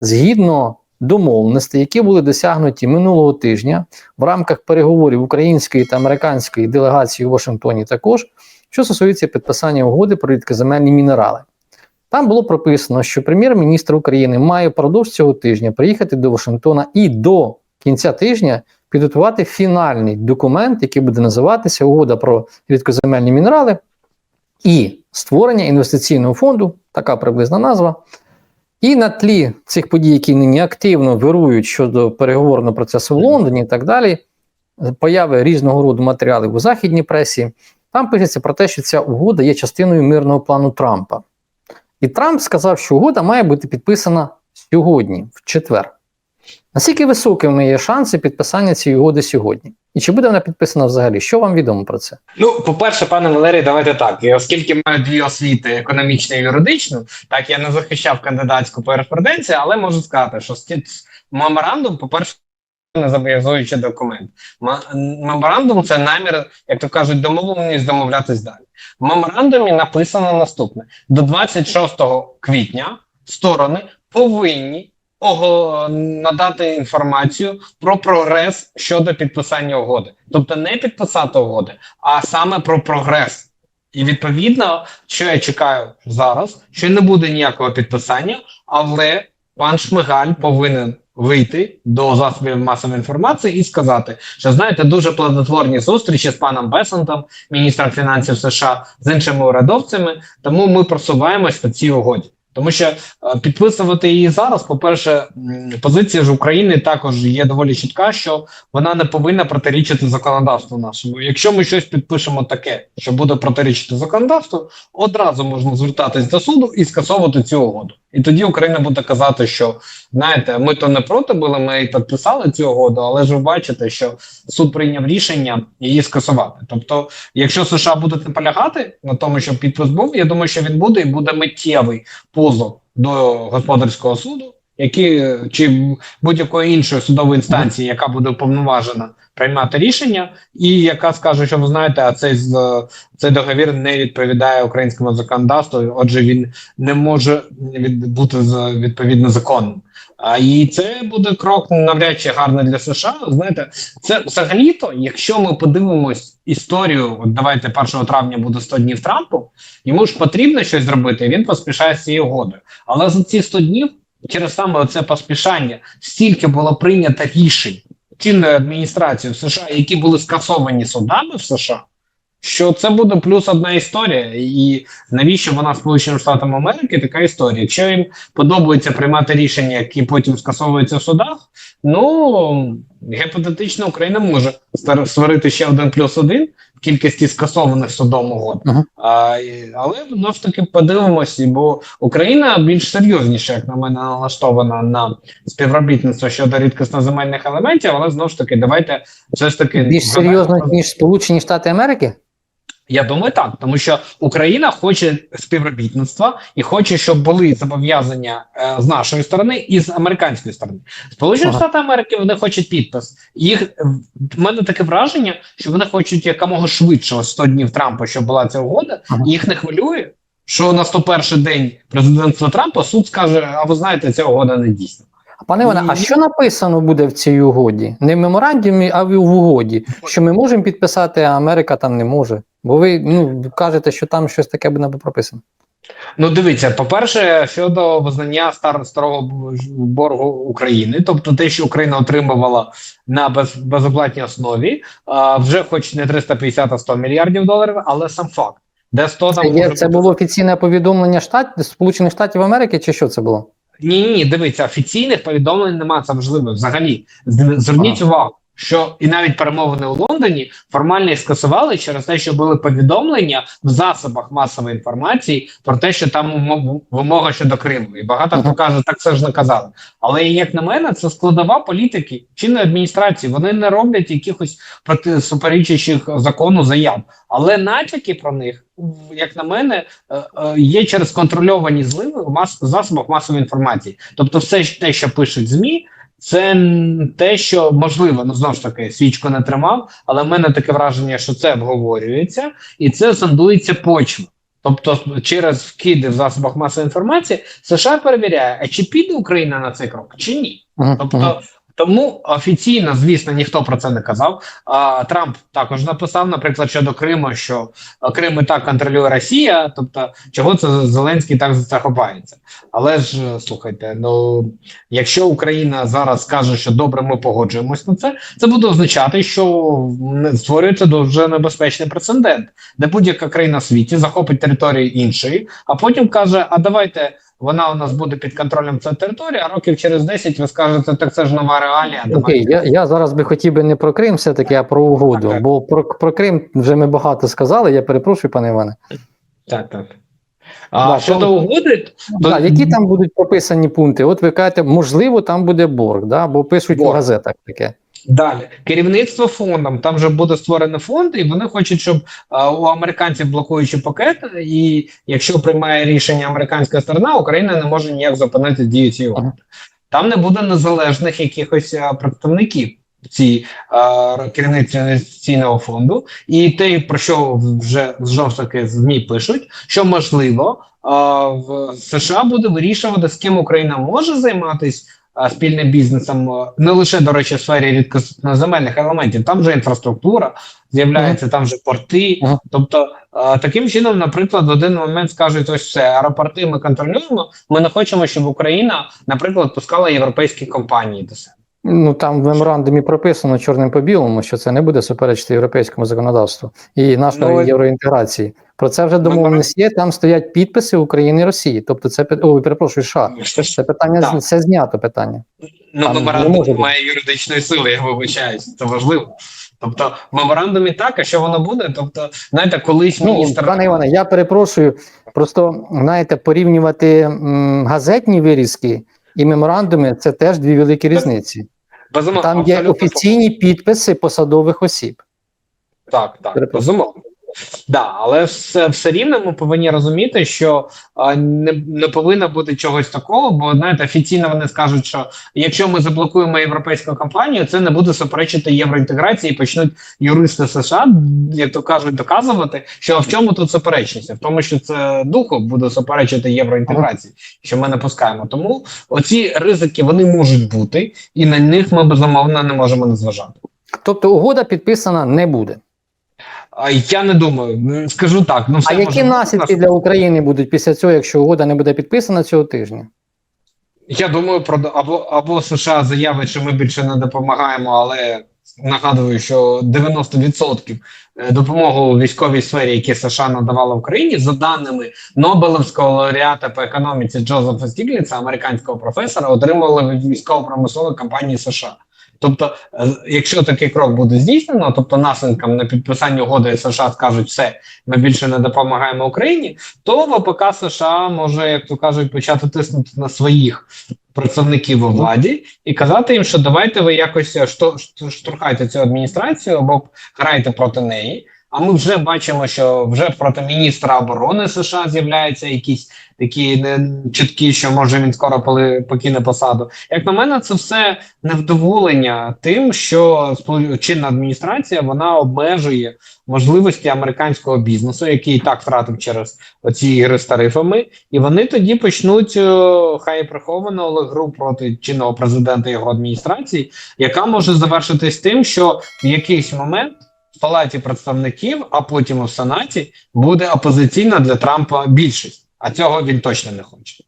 згідно домовленостей, які були досягнуті минулого тижня в рамках переговорів української та американської делегації у Вашингтоні, також що стосується підписання угоди про рідкоземельні мінерали. Там було прописано, що прем'єр-міністр України має впродовж цього тижня приїхати до Вашингтона і до кінця тижня підготувати фінальний документ, який буде називатися Угода про рідкоземельні мінерали і створення інвестиційного фонду, така приблизна назва. І на тлі цих подій, які нині активно вирують щодо переговорного процесу в Лондоні і так далі, появи різного роду матеріалів у західній пресі, там пишеться про те, що ця угода є частиною мирного плану Трампа. І Трамп сказав, що угода має бути підписана сьогодні, в четвер. Наскільки високими є шанси підписання цієї угоди сьогодні? І чи буде вона підписана взагалі? Що вам відомо про це? Ну, по-перше, пане Валерій, давайте так. І оскільки маю дві освіти економічну і юридичну, так я не захищав кандидатську по юриспруденції, але можу сказати, що меморандум, по-перше, не зобов'язуючий документ. Меморандум це намір, як то кажуть, домовленість домовлятись далі. В меморандумі написано наступне: до 26 квітня сторони повинні надати інформацію про прогрес щодо підписання угоди, тобто не підписати угоди, а саме про прогрес. І відповідно, що я чекаю зараз, що не буде ніякого підписання, але пан Шмигаль повинен вийти до засобів масової інформації і сказати, що знаєте, дуже плодотворні зустрічі з паном Бесентом, міністром фінансів США, з іншими урядовцями. Тому ми просуваємось по цій угоді. Тому що е, підписувати її зараз, по-перше, позиція ж України також є доволі чітка, що вона не повинна протирічити законодавству нашому. Якщо ми щось підпишемо таке, що буде протирічити законодавству, одразу можна звертатись до суду і скасовувати цю угоду. І тоді Україна буде казати, що знаєте, ми то не проти були, ми і підписали цю угоду, але ж ви бачите, що суд прийняв рішення її скасувати. Тобто, якщо США будуть наполягати на тому, щоб підпис був, я думаю, що він буде і буде миттєвий позов до господарського суду, який чи будь-якої іншої судової інстанції, яка буде уповноважена приймати рішення, і яка скаже, що ви знаєте, а цей цей договір не відповідає українському законодавству. Отже, він не може бути відповідно законним. А і це буде крок навряд чи гарний для США. Знаєте, це взагалі-то, якщо ми подивимось історію, от давайте 1 травня буде 100 днів Трампу, йому ж потрібно щось зробити. Він поспішає з цією угодою. Але за ці 100 днів, через саме це поспішання, стільки було прийнято рішень чинною адміністрацією США, які були скасовані судами в США. Що це буде плюс одна історія, і навіщо вона Сполученим Штатам Америки така історія? Якщо їм подобається приймати рішення, які потім скасовуються в судах, ну гіпотетично Україна може створити ще один плюс один в кількості скасованих судом угод. Мгм. А, але знову ж таки подивимося, бо Україна більш серйозніше, як на мене, налаштована на співробітництво щодо рідкісноземельних елементів, але знову ж таки, давайте все ж таки Більш серйозно, ніж Сполучені Штати Америки? Я думаю, так, тому що Україна хоче співробітництва і хоче, щоб були зобов'язання е, з нашої сторони і з американської сторони. Сполучені Штати Америки вони хочуть підпис. Їх в мене таке враження, що вони хочуть якомога швидше ось 100 днів Трампа, щоб була ця угода. Ага. І їх не хвилює, що на 101 день президентства Трампа суд скаже: а ви знаєте, ця угода не дійсна. Пане Іване, а що написано буде в цій угоді? Не в меморандумі, а в угоді. Що ми можемо підписати, а Америка там не може. Бо ви ну, кажете, що там щось таке буде прописано. Ну, дивіться, по-перше, щодо визнання стар старого боргу України, тобто те, що Україна отримувала на без, безоплатній основі, а, вже хоч не 350, а 100 мільярдів доларів, але сам факт, де 100 там є, це було офіційне повідомлення штат, Сполучених Штатів Америки, чи що це було? Ні, ні, дивіться, офіційних повідомлень немає, це важливо. Взагалі, зверніть увагу, що і навіть перемовини у Лондоні формально скасували через те, що були повідомлення в засобах масової інформації про те, що там вимога щодо Криму. І багато хто каже, так це ж наказали. Але як на мене, це складова політики чинної адміністрації. Вони не роблять якихось проти суперечащих закону заяв, але натяки про них, як на мене, е, е, є через контрольовані зливи в мас засобах масової інформації. Тобто, все те, що пишуть змі. Це те, що можливо, ну знову ж таки, свічку не тримав, але в мене таке враження, що це обговорюється, і це сандується почва. Тобто, через вкиди в засобах масової інформації США перевіряє, а чи піде Україна на цей крок, чи ні. Тобто. Тому офіційно, звісно, ніхто про це не казав. А Трамп також написав, наприклад, щодо Криму, що Крим і так контролює Росія. Тобто, чого це Зеленський так за це хапається? Але ж слухайте, ну якщо Україна зараз скаже, що добре, ми погоджуємось на це, це буде означати, що створюється дуже небезпечний прецедент, де будь-яка країна в світі захопить територію іншої, а потім каже: А давайте. Вона у нас буде під контролем ця територія, а років через 10 ви скажете, так це ж нова реалія. Окей, я, я зараз би хотів би не про Крим, все-таки, а про угоду. Так, так. Бо про, про Крим вже ми багато сказали. Я перепрошую, пане Іване. Так, так. А Да, щодо угоди, то Да, які там будуть прописані пункти? От ви кажете, можливо, там буде борг, да? бо пишуть в газетах таке. Далі керівництво фондом. Там вже буде створено фонд, і вони хочуть, щоб у американців блокуючий пакет, і якщо приймає рішення американська сторона, Україна не може ніяк зупинити дію цієї угоди. Там не буде незалежних якихось а, представників. Ці керівництва інвестиційного фонду, і те, про що вже жорстоки змі пишуть, що можливо а, в США буде вирішувати, з ким Україна може займатися спільним бізнесом, не лише до речі, в сфері рідкоземельних елементів. Там вже інфраструктура з'являється, там вже порти. Тобто таким чином, наприклад, в один момент скажуть: ось все, аеропорти ми контролюємо. Ми не хочемо, щоб Україна, наприклад, пускала європейські компанії до себе. Ну там в меморандумі прописано чорним по білому, що це не буде суперечити європейському законодавству і нашої Ну, євроінтеграції. Про це вже домовленість є. Там стоять підписи України і Росії. Тобто, це пи- Ой, перепрошую, США. Це питання Так. це знято питання. Ну, Там меморандум не має юридичної сили, я вибачаюсь. Це важливо. Тобто, в меморандумі так, а що воно буде? Тобто, знаєте, колись Ну, міністр пане Іване, я перепрошую. Просто знаєте, порівнювати м, газетні вирізки і меморандуми це теж дві великі різниці. безумовно, Там є офіційні підписи посадових осіб. Так, так, безумовно. Да, але все, все рівно ми повинні розуміти, що а, не, не повинно бути чогось такого, бо знаєте, офіційно вони скажуть, що якщо ми заблокуємо європейську компанію, це не буде суперечити євроінтеграції, і почнуть юристи США, як то кажуть, доказувати, що в чому тут суперечність? В тому, що це духу буде суперечити євроінтеграції, що ми не пускаємо. Тому оці ризики вони можуть бути, і на них ми безумовно не можемо не зважати. Тобто угода підписана не буде. А я не думаю, скажу так. Ну все А які може бути. наслідки для України будуть після цього, якщо угода не буде підписана цього тижня? Я думаю, про або або США заявить, що ми більше не допомагаємо, але нагадую, що 90% допомоги у військовій сфері, які США надавала Україні, за даними Нобелевського лауреата по економіці Джозефа Стігліца, американського професора, отримували військово-промислової компанії США. Тобто, е, якщо такий крок буде здійснено, тобто наслідком на підписання угоди США скажуть, все, ми більше не допомагаємо Україні, то ВПК США може, як то кажуть, почати тиснути на своїх представників у владі і казати їм, що давайте ви якось е, штурхайте цю адміністрацію або грайте проти неї. А ми вже бачимо, що вже проти міністра оборони США з'являються якісь такі не чіткі, що може він скоро покине посаду. Як на мене, це все невдоволення тим, що чинна адміністрація вона обмежує можливості американського бізнесу, який і так втратив через оці ігри з тарифами, і вони тоді почнуть е, хай приховано, але гру проти чинного президента його адміністрації, яка може завершитись тим, що в якийсь момент. Палаті представників, а потім у сенаті буде опозиційна для Трампа більшість, а цього він точно не хоче.